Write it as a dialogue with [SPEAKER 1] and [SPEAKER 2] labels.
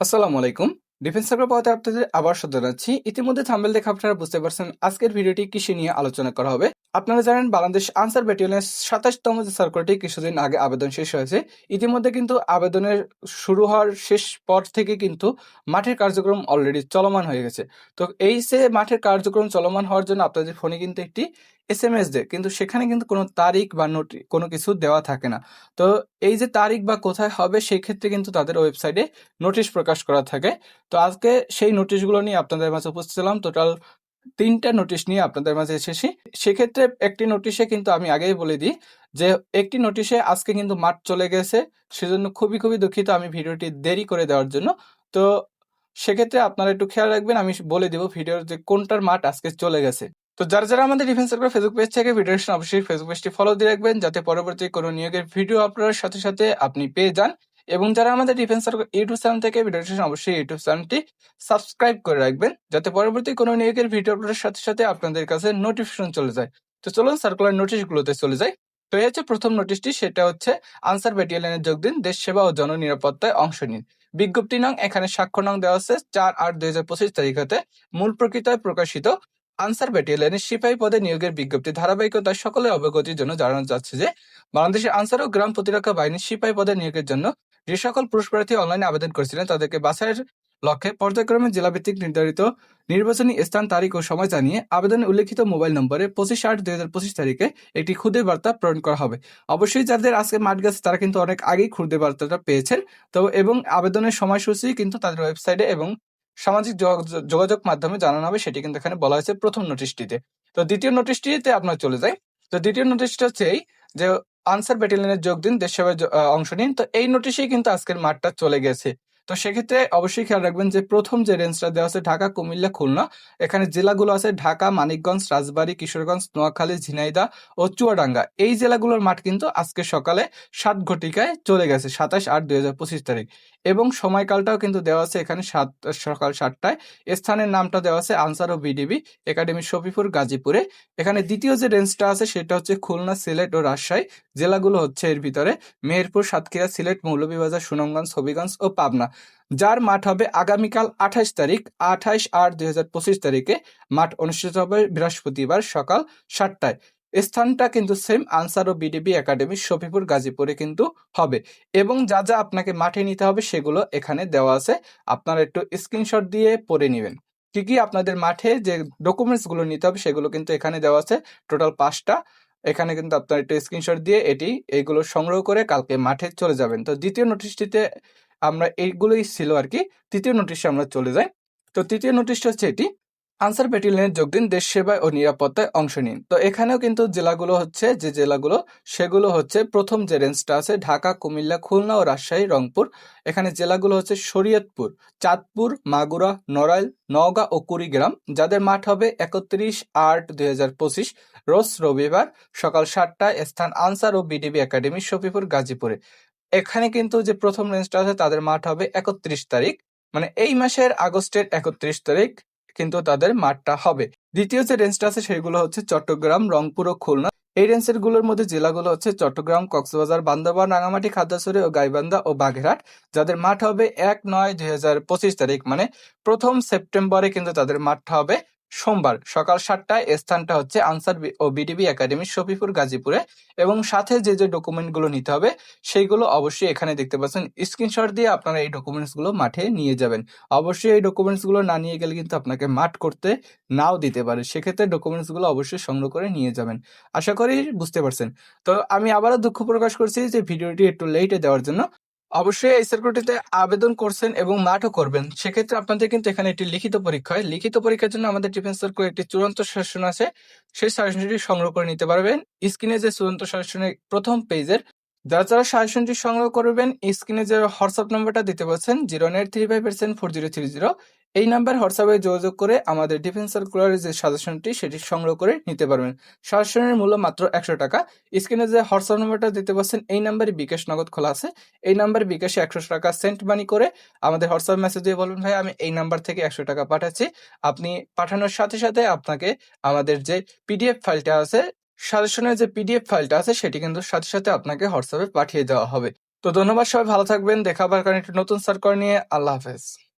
[SPEAKER 1] আসসালামু আলাইকুম। ডিফেন্স সাগর পাওয়াতে আপনাদের আবার জানাচ্ছি। ইতিমধ্যে থাম্বেল দেখে আপনারা বুঝতে পারছেন আজকের ভিডিওটি কৃষি নিয়ে আলোচনা করা হবে। আপনারা জানেন বাংলাদেশ আনসার ব্যাটালিয়নের সাতাশতম যে সার্কুলারটি কিছুদিন আগে আবেদন শেষ হয়েছে, ইতিমধ্যে কিন্তু আবেদনের শুরু হওয়ার শেষ পর থেকে কিন্তু মাঠের কার্যক্রম অলরেডি চলমান হয়ে গেছে। তো এই সে মাঠের কার্যক্রম চলমান হওয়ার জন্য আপনাদের ফোনে কিন্তু একটি এস এম এস দেয়, কিন্তু সেখানে কিন্তু কোনো তারিখ বা নোটি, কোনো কিছু দেওয়া থাকে না। তো এই যে তারিখ বা কোথায় হবে সেই ক্ষেত্রে কিন্তু তাদের ওয়েবসাইটে নোটিশ প্রকাশ করা থাকে। তো আজকে সেই নোটিশগুলো নিয়ে আপনাদের মাঝে উপস্থিত ছিলাম। টোটাল তিনটা নোটিশ নিয়ে আপনাদের মাঝে এসেছি। সেক্ষেত্রে একটি নোটিশে কিন্তু আমি আগেই বলে দিই যে, একটি নোটিশে আজকে কিন্তু মাঠ চলে গেছে। সেজন্য খুবই খুবই দুঃখিত আমি ভিডিওটি দেরি করে দেওয়ার জন্য। তো সেক্ষেত্রে আপনারা একটু খেয়াল রাখবেন, আমি বলে দেবো ভিডিওর যে কোনটার মাঠ আজকে চলে গেছে। তো যারা যারা আমাদের ডিফেন্স সার্কেল ফেসবুক পেজ থেকে ভিডিও অবশ্যই ফেসবুক পেজটি ফলো দিয়ে রাখবেন, যাতে পরবর্তী কোনো নিয়োগের ভিডিও আপনার সাথে সাথে আপনি পেয়ে যান। এবং যারা আমাদের ডিফেন্স ইউটিউব চ্যানেল থেকে ভিডিও দেখছেন, অবশ্যই ইউটিউব চ্যানেলটি সাবস্ক্রাইব করে রাখবেন, যাতে পরবর্তী কোনো নিয়োগের ভিডিও আপলোডের সাথে সাথে আপনাদের কাছে নোটিফিকেশন চলে যায়। তো চলুন সার্কুলার নোটিশগুলোতে চলে যাই। তো এই হচ্ছে প্রথম নোটিশটি সেটা হচ্ছে আনসার ব্যাটালিয়নের যোগ দিন, দেশ সেবা ও জননিরাপত্তায় অংশ নিন। বিজ্ঞপ্তি নং, এখানে স্বাক্ষর নং দেওয়া আছে, চার আট দুই হাজার পঁচিশ তারিখ হতে মূল প্রকৃতায় প্রকাশিত আনসার ব্যাটালিয়নের সিপাহী পদে নিয়োগের বিজ্ঞপ্তি ধারাবাহিকতা সকলের অবগতির জন্য জানানো যাচ্ছে যে, বাংলাদেশের আনসার ও গ্রাম প্রতিরক্ষা বাহিনীর সিপাহী পদে নিয়োগের জন্য যে সকল পুরুষ প্রার্থী অনলাইনে আবেদন করেছিলেন, তাদেরকে বাছাইয়ের লক্ষ্যে পর্যায়ক্রমে জেলাভিত্তিক নির্ধারিত নির্বাচনী স্থান, তারিখ ও সময় জানিয়ে আবেদনে উল্লেখিত মোবাইল নম্বরে পঁচিশ আট দুই হাজার পঁচিশ তারিখে একটি খুদে বার্তা প্রেরণ করা হবে। অবশ্যই যাদের আজকে মাঠ গেছে, তারা কিন্তু অনেক আগেই খুদে বার্তাটা পেয়েছেন। তো এবং আবেদনের সময়সূচি কিন্তু তাদের ওয়েবসাইটে এবং সামাজিক যোগাযোগ- যোগাযোগ মাধ্যমে জানানো হবে, সেটি কিন্তু এখানে বলা হয়েছে প্রথম নোটিশটিতে তো দ্বিতীয় নোটিশটিতে আপনার চলে যায়। তো দ্বিতীয় নোটিশটা হচ্ছে এই যে আনসার ব্যাটালিয়নের যোগ দিন দেশ সেবায় অংশ নিন। তো এই নোটিশেই কিন্তু আজকের মাঠটা চলে গেছে। তো সেক্ষেত্রে অবশ্যই খেয়াল রাখবেন যে প্রথম যে রেঞ্জটা দেওয়া আছে ঢাকা, কুমিল্লা, খুলনা, এখানে জেলাগুলো আছে ঢাকা, মানিকগঞ্জ, রাজবাড়ী, কিশোরগঞ্জ, নোয়াখালী, ঝিনাইদা ও চুয়াডাঙ্গা। এই জেলাগুলোর মাঠ কিন্তু আজকে সকালে সাত ঘটিকায় চলে গেছে, সাতাশ আট দুই হাজার পঁচিশ তারিখ। এবং সময়কালটাও কিন্তু দেওয়া আছে এখানে সাত, সকাল সাতটায়। স্থানের নামটা দেওয়া আছে আনসার ও বিডিবি একাডেমি শফিপুর গাজীপুরে। এখানে দ্বিতীয় যে রেঞ্জটা আছে সেটা হচ্ছে খুলনা, সিলেট ও রাজশাহী। জেলাগুলো হচ্ছে এর ভিতরে। মেহেরপুর, সাতক্ষীরা, সিলেট, মৌলভীবাজার, সুনামগঞ্জ, হবিগঞ্জ ও পাবনা। যার মাঠ হবে আগামীকাল আঠাশ তারিখ আঠাইশ আট দুই হাজার পঁচিশ তারিখে। মাঠ অনুষ্ঠিত হবে বৃহস্পতিবার সকাল সাতটায়। স্থানটা কিন্তু সেম আনসার ও বিডিবি একাডেমি শফিপুর, গাজীপুরে কিন্তু হবে। এবং যা যা আপনাকে মাঠে নিতে হবে সেগুলো এখানে দেওয়া আছে। আপনারা একটু স্ক্রিনশট দিয়ে পড়ে নেবেন। কি কি আপনাদের মাঠে যে ডকুমেন্টসগুলো নিতে হবে সেগুলো কিন্তু এখানে দেওয়া আছে। টোটাল পাঁচটা। এখানে কিন্তু আপনার একটু স্ক্রিনশট দিয়ে এটি এইগুলো সংগ্রহ করে কালকে মাঠে চলে যাবেন। তো দ্বিতীয় নোটিশটিতে আমরা এইগুলোই ছিল আর কি, তৃতীয় নোটিশে আমরা চলে যাই। তো তৃতীয় নোটিশটা হচ্ছে এটি আনসার ব্যাটালিয়নের যোগ দিন, দেশ সেবায় ও নিরাপত্তায় অংশ নিন। তো এখানেও কিন্তু জেলাগুলো হচ্ছে, যে জেলাগুলো, সেগুলো হচ্ছে প্রথম যে রেঞ্জটা আছে, ঢাকা, কুমিল্লা, খুলনা ও রাজশাহী, রংপুর। এখানে জেলাগুলো হচ্ছে শরীয়তপুর, চাঁদপুর, মাগুরা, নড়াইল, নওগাঁ ও কুড়িগ্রাম, যাদের মাঠ হবে একত্রিশ আট দুই রোজ রবিবার সকাল সাতটায় স্থান আনসার ও বিডিবি একাডেমি শফিপুর, গাজীপুরে। এখানে কিন্তু যে প্রথম রেঞ্জটা আছে, তাদের মাঠ হবে একত্রিশ তারিখ। মানে এই মাসের আগস্টের একত্রিশ তারিখ কিন্তু তাদের মাঠটা হবে। দ্বিতীয় যে রেঞ্জটা আছে, সেগুলো হচ্ছে চট্টগ্রাম, রংপুর ও খুলনা। এই রেঞ্জেরগুলোর মধ্যে জেলাগুলো হচ্ছে চট্টগ্রাম, কক্সবাজার, বান্দরবান রাঙামাটি খাগড়াছড়ি ও গাইবান্ধা ও বাগেরহাট। যাদের মাঠ হবে এক নয় দুই তারিখ মানে প্রথম সেপ্টেম্বরে কিন্তু তাদের মাঠটা হবে সোমবার সকাল সাতটায় স্থানটা হচ্ছে আনসার ও বিডিবি একাডেমি শফিপুর, গাজীপুরে এবং সাথে যে যে ডকুমেন্টগুলো নিতে হবে সেইগুলো অবশ্যই এখানে দেখতে পাচ্ছেন। স্ক্রিনশট দিয়ে আপনারা এই ডকুমেন্টসগুলো মাঠে নিয়ে যাবেন। অবশ্যই এই ডকুমেন্টসগুলো না নিয়ে গেলে কিন্তু আপনাকে মাঠ করতে নাও দিতে পারে। সেক্ষেত্রে ডকুমেন্টসগুলো অবশ্যই সংগ্রহ করে নিয়ে যাবেন। আশা করি বুঝতে পারছেন। তো আমি আবারও দুঃখ প্রকাশ করছি যে ভিডিওটি একটু লেটে দেওয়ার জন্য। অবশ্যই এই সার্কুলটিতে আবেদন করছেন এবং মাঠও করবেন, সেক্ষেত্রে আপনাদের কিন্তু এখানে একটি লিখিত পরীক্ষা হয়। লিখিত পরীক্ষার জন্য আমাদের ডিফেন্স সার্কুল একটি চূড়ান্ত শাসন আছে। সেই শাসনটি সংগ্রহ করে নিতে পারবেন। স্ক্রিনে যে চূড়ান্ত শাসনের প্রথম পেজের যারা যারা সাজেশনটি সংগ্রহ করবেন স্ক্রিনে যে হোয়াটসঅ্যাপ নাম্বারটা দিতে পারছেন zero nine three five percent four zero three zero, এই নাম্বার হোয়াটসঅ্যাপে যোগাযোগ করে আমাদের ডিফেন্স সার্কুলারের যে সাজেশনটি, সেটি সংগ্রহ করে নিতে পারবেন। সাজেশনের মূল্য মাত্র একশো টাকা। স্ক্রিনে যে হোয়াটসঅ্যাপ নাম্বারটা দিতে পারছেন এই নাম্বারে বিকাশ নগদ খোলা আছে। এই নাম্বারে বিকাশে একশো টাকা সেন্ট মানি করে আমাদের হোয়াটসঅ্যাপ মেসেজ দিয়ে বলবেন, ভাই, আমি এই নাম্বার থেকে একশো টাকা পাঠাচ্ছি। আপনি পাঠানোর সাথে সাথে আপনাকে আমাদের যে পিডিএফ ফাইলটা আছে সাজেশনের যে পিডিএফ ফাইলটা আছে, সেটি কিন্তু সাথে সাথে আপনাকে হোয়াটসঅ্যাপে পাঠিয়ে দেওয়া হবে। তো ধন্যবাদ, সবাই ভালো থাকবেন। দেখাবার কারণে একটি নতুন সার্কল নিয়ে। আল্লাহ হাফেজ।